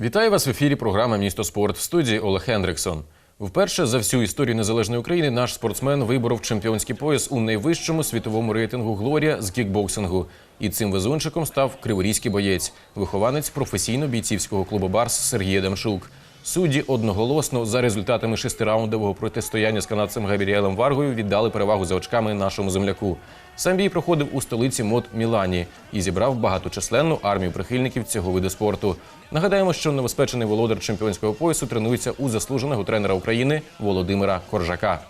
Вітаю вас в ефірі програми Місто спорт в студії Олег Хендриксон. Вперше за всю історію незалежної України наш спортсмен виборов чемпіонський пояс у найвищому світовому рейтингу Глорія з кікбоксингу. І цим везунчиком став криворізький боєць, вихованець професійно-бійцівського клубу Барс Сергій Адамшук. Судді одноголосно за результатами шестираундового протистояння з канадцем Габріелем Варгою віддали перевагу за очками нашому земляку. Сам бій проходив у столиці мод Мілані і зібрав багаточисленну армію прихильників цього виду спорту. Нагадаємо, що новоспечений володар чемпіонського поясу тренується у заслуженого тренера України Володимира Коржака.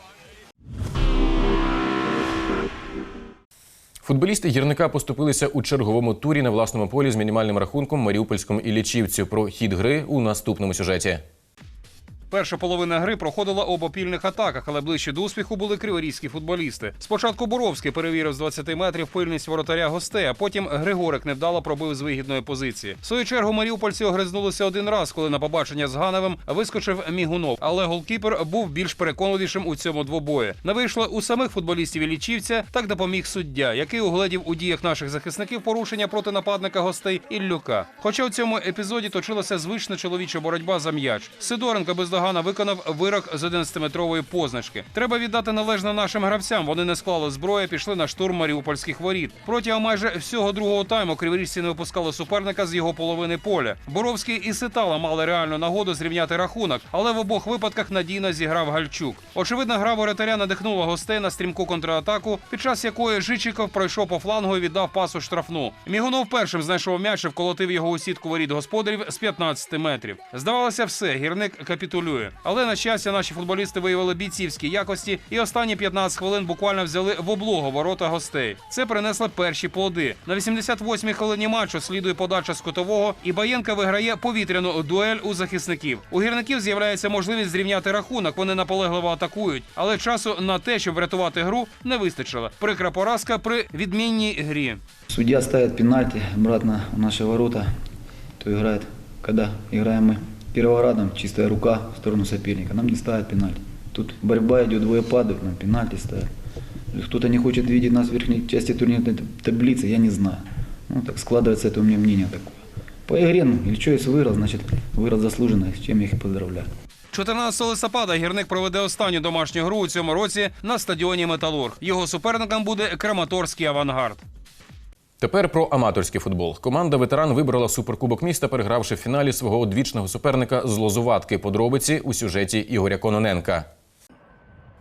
Футболісти гірника поступилися у черговому турі на власному полі з мінімальним рахунком Маріупольському і лічівцю. Про хід гри у наступному сюжеті. Перша половина гри проходила об опільних атаках, але ближче до успіху були криворізькі футболісти. Спочатку Боровський перевірив з 20 метрів пильність воротаря гостей, а потім Григорик невдало пробив з вигідної позиції. В свою чергу маріупольці огризнулися один раз, коли на побачення з Гановим вискочив Мігунов. Але голкіпер був більш переконливішим у цьому двобої. Не вийшло у самих футболістів Іллічівця, так допоміг суддя, який угледів у діях наших захисників порушення проти нападника гостей Іллюка. Хоча у цьому епізоді точилася звична чоловіча боротьба за м'яч. Сидоренко бездоганно виконав вирок з 11-метрової позначки. Треба віддати належне нашим гравцям. Вони не склали зброю, пішли на штурм маріупольських воріт. Протягом майже всього другого тайму криворіжці не випускали суперника з його половини поля. Боровський і Ситала мали реальну нагоду зрівняти рахунок, але в обох випадках надійно зіграв Гальчук. Очевидно, гра воротаря надихнула гостей на стрімку контратаку, під час якої Жичиков пройшов по флангу і віддав пасу штрафну. Мігунов першим знайшов м'яч і вколотив його у сітку воріт господарів з 15 метрів. Здавалося, все, гірник капітулює. Але на щастя, наші футболісти виявили бійцівські якості, і останні 15 хвилин буквально взяли в облогу ворота гостей. Це принесло перші плоди. На 88-й хвилині матчу слідує подача з кутового, і Баєнка виграє повітряну дуель у захисників. У гірників з'являється можливість зрівняти рахунок. Вони наполегливо атакують, але часу на те, щоб врятувати гру, не вистачило. Прикра поразка при відмінній грі. Судья ставит пенальти обратно в наши ворота. То играет, когда играем мы Кировоградом, чистая рука в сторону соперника. Нам не ставят пенальти. Тут борьба идет, двое падают, нам пенальти ставят. Или Кто-то не хочет видеть нас в верхней части турнирной т- таблицы, я не знаю. Ну, так складывается это у меня мнение такое. По игре, ну, или что, если выиграл, значит, выиграл заслуженно, с чем я их и поздравляю. 14 листопада гірник проведе останню домашню гру у цьому році на стадіоні Металург. Його суперником буде Краматорський авангард. Тепер про аматорський футбол. Команда ветеран вибрала суперкубок міста, перегравши в фіналі свого одвічного суперника з Лозуватки. Подробиці у сюжеті Ігоря Кононенка.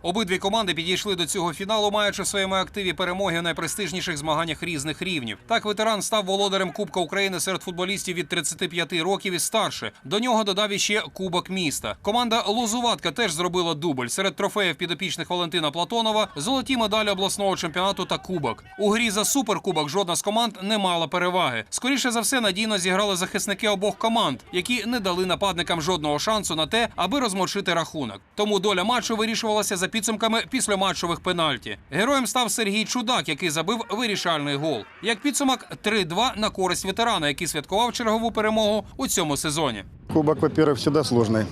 Обидві команди підійшли до цього фіналу, маючи в своєму активі перемоги у найпрестижніших змаганнях різних рівнів. Так, ветеран став володарем Кубка України серед футболістів від 35 років і старше. До нього додав іще Кубок міста. Команда Лозуватка теж зробила дубль серед трофеїв підопічних Валентина Платонова, золоті медалі обласного чемпіонату та кубок. У грі за суперкубок жодна з команд не мала переваги. Скоріше за все, надійно зіграли захисники обох команд, які не дали нападникам жодного шансу на те, аби розмочити рахунок. Тому доля матчу вирішувалася за підсумками післяматчових пенальті. Героєм став Сергій Чудак, який забив вирішальний гол. Як підсумок 3-2 на користь ветерана, який святкував чергову перемогу у цьому сезоні. Кубок, во-первых, всегда сложный.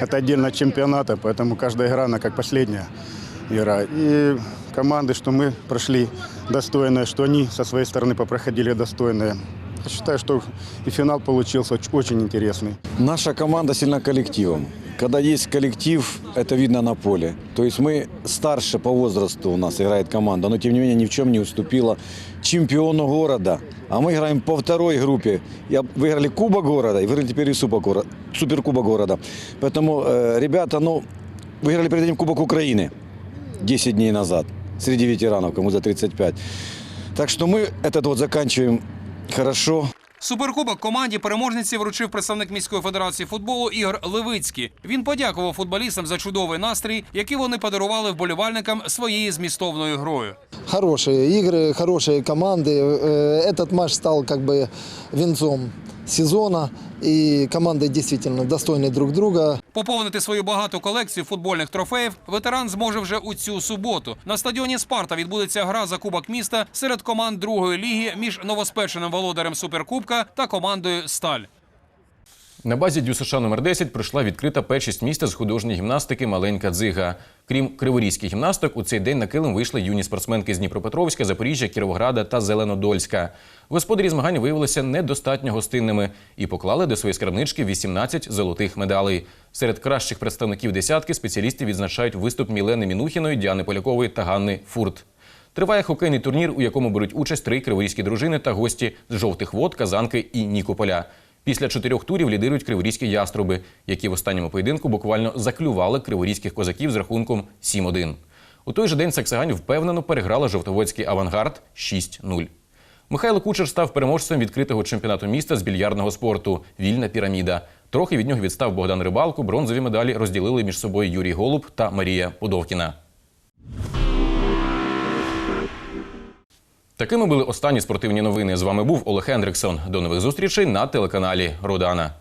Это отдельно от чемпионата, поэтому каждая игра, она как последняя игра. И команды, что мы прошли достойно, что они со своей стороны попроходили достойно. Я считаю, что и финал получился оч- очень интересный. Наша команда сильна коллективом. Когда есть коллектив, это видно на поле. То есть мы старше по возрасту у нас играет команда, но тем не менее ни в чем не уступила чемпиону города. А мы играем по второй группе. И об- выиграли Кубок города и выиграли теперь и Супер города- Суперкубок города. Поэтому э, ребята, ну, выиграли перед этим Кубок Украины 10 дней назад среди ветеранов, кому за 35. Так что мы этот вот заканчиваем хорошо. Суперкубок команді переможниці вручив представник міської федерації футболу Ігор Левицький. Він подякував футболістам за чудовий настрій, який вони подарували вболівальникам своєю змістовною грою. Хорошие игры, хорошие команды. Э, Этот матч стал как бы венцом сезона, команди дійсно достойні друг друга. Поповнити свою багату колекцію футбольних трофеїв ветеран зможе вже у цю суботу. На стадіоні Спарта відбудеться гра за кубок міста серед команд другої ліги між новоспеченим володарем суперкубка та командою Сталь. На базі ДЮСШ номер 10 пройшла відкрита першість міста з художньої гімнастики Маленька дзига. Крім криворізьких гімнасток, у цей день на килим вийшли юні спортсменки з Дніпропетровська, Запоріжжя, Кіровограда та Зеленодольська. Господарі змагань виявилися недостатньо гостинними і поклали до своєї скарбнички 18 золотих медалей. Серед кращих представників десятки спеціалісти відзначають виступ Мілени Мінухіної, Діани Полякової та Ганни Фурт. Триває хокейний турнір, у якому беруть участь три криворізькі дружини та гості з жовтих вод, Казанки і Нікополя. Після чотирьох турів лідирують криворізькі яструби, які в останньому поєдинку буквально заклювали криворізьких козаків з рахунком 7-1. У той же день Саксагань впевнено переграла жовтоводський авангард 6-0. Михайло Кучер став переможцем відкритого чемпіонату міста з більярдного спорту Вільна піраміда. Трохи від нього відстав Богдан Рибалко. Бронзові медалі розділили між собою Юрій Голуб та Марія Подовкіна. Такими були останні спортивні новини. З вами був Олег Хендриксон. До нових зустрічей на телеканалі Родана.